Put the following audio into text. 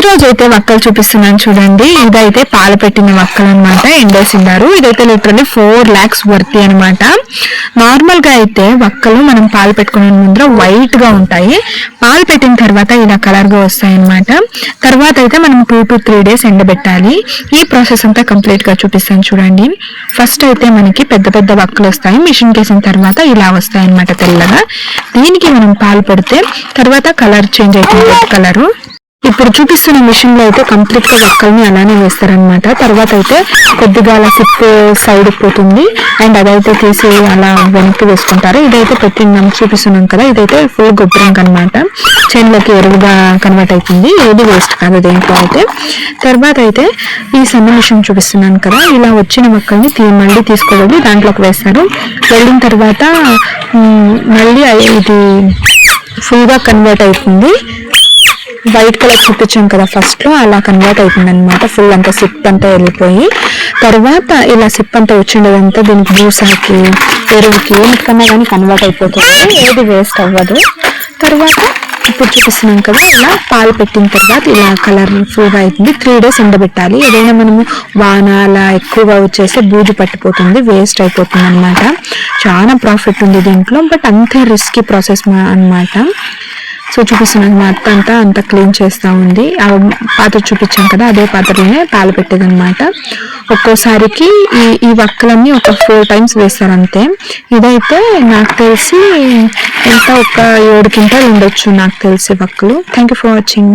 ఈ రోజు అయితే వక్కలు చూపిస్తున్నాను చూడండి. ఇదైతే పాలు పెట్టిన వక్కలు అనమాట ఎండేసిన్నారు ఇదైతే లిటరలీ ఫోర్ లాక్స్ వర్తి అనమాట నార్మల్గా అయితే వక్కలు మనం పాలు పెట్టుకునే ముందర వైట్గా ఉంటాయి. పాలు పెట్టిన తర్వాత ఇలా కలర్గా వస్తాయి అనమాట తర్వాత అయితే మనం టూ టు త్రీ డేస్ ఎండబెట్టాలి. ఈ ప్రాసెస్ అంతా కంప్లీట్గా చూపిస్తాను చూడండి. ఫస్ట్ అయితే మనకి పెద్ద పెద్ద వక్కలు వస్తాయి. మిషన్ కేసిన తర్వాత ఇలా వస్తాయి అనమాట తెల్లగా. దీనికి మనం పాలు పెడితే తర్వాత కలర్ చేంజ్ అవుతుంది. కలరు ఇప్పుడు చూపిస్తున్న మిషన్లో అయితే కంప్లీట్గా వక్కల్ని అలానే వేస్తారనమాట తర్వాత అయితే కొద్దిగా అలా సిప్ సైడ్ పోతుంది. అండ్ అదైతే తీసి అలా వెనక్కి వేసుకుంటారు. ఇదైతే పెట్టినాం చూపిస్తున్నాం కదా ఇదైతే ఫుల్ గొప్పరం అనమాట చేనులోకి ఎరువుగా కన్వర్ట్ అవుతుంది ఏది వేస్ట్ కాదు దేంట్లో అయితే. తర్వాత అయితే ఈ సన్న మిషన్ చూపిస్తున్నాను కదా ఇలా వచ్చిన మొక్కల్ని మళ్ళీ తీసుకువెళ్ళి దాంట్లోకి వేస్తారు. వెళ్ళిన తర్వాత మళ్ళీ ఇది ఫుల్గా కన్వర్ట్ అవుతుంది. వైట్ కలర్ చూపించాం కదా ఫస్ట్లో అలా కన్వర్ట్ అవుతుంది అనమాట ఫుల్ అంతా సిప్ అంతా వెళ్ళిపోయి తర్వాత ఇలా సిప్ అంతా వచ్చిండదంతా దీనికి జ్యూసాకి ఎరువుకి ఏమిటికన్నా కానీ కన్వర్ట్ అయిపోతుంది. ఏది వేస్ట్ అవ్వదు. తర్వాత ఇప్పుడు చూపిస్తున్నాం కదా ఇలా పాలు పెట్టిన తర్వాత ఇలా కలర్ఫుల్గా అవుతుంది త్రీ డేస్ ఎండబెట్టాలి. ఏదైనా మనము వాన అలా ఎక్కువగా వచ్చేస్తే బూజు పట్టిపోతుంది వేస్ట్ అయిపోతుంది అనమాట చాలా ప్రాఫిట్ ఉంది దీంట్లో బట్ అంతే రిస్కీ ప్రాసెస్ అనమాట సో చూపిస్తున్నాను మా అత్త అంతా అంతా క్లీన్ చేస్తూ ఉంది. ఆ పాత్ర చూపించాం కదా అదే పాత్రలోనే పాలు పెట్టేది అనమాట ఒక్కోసారికి ఈ ఈ వక్కలన్నీ ఒక ఫోర్ టైమ్స్ వేస్తారు అంతే. ఇదైతే నాకు తెలిసి ఎంత ఒక ఏడు కింటాలు ఉండొచ్చు నాకు తెలిసి వక్కలు. Thank you for watching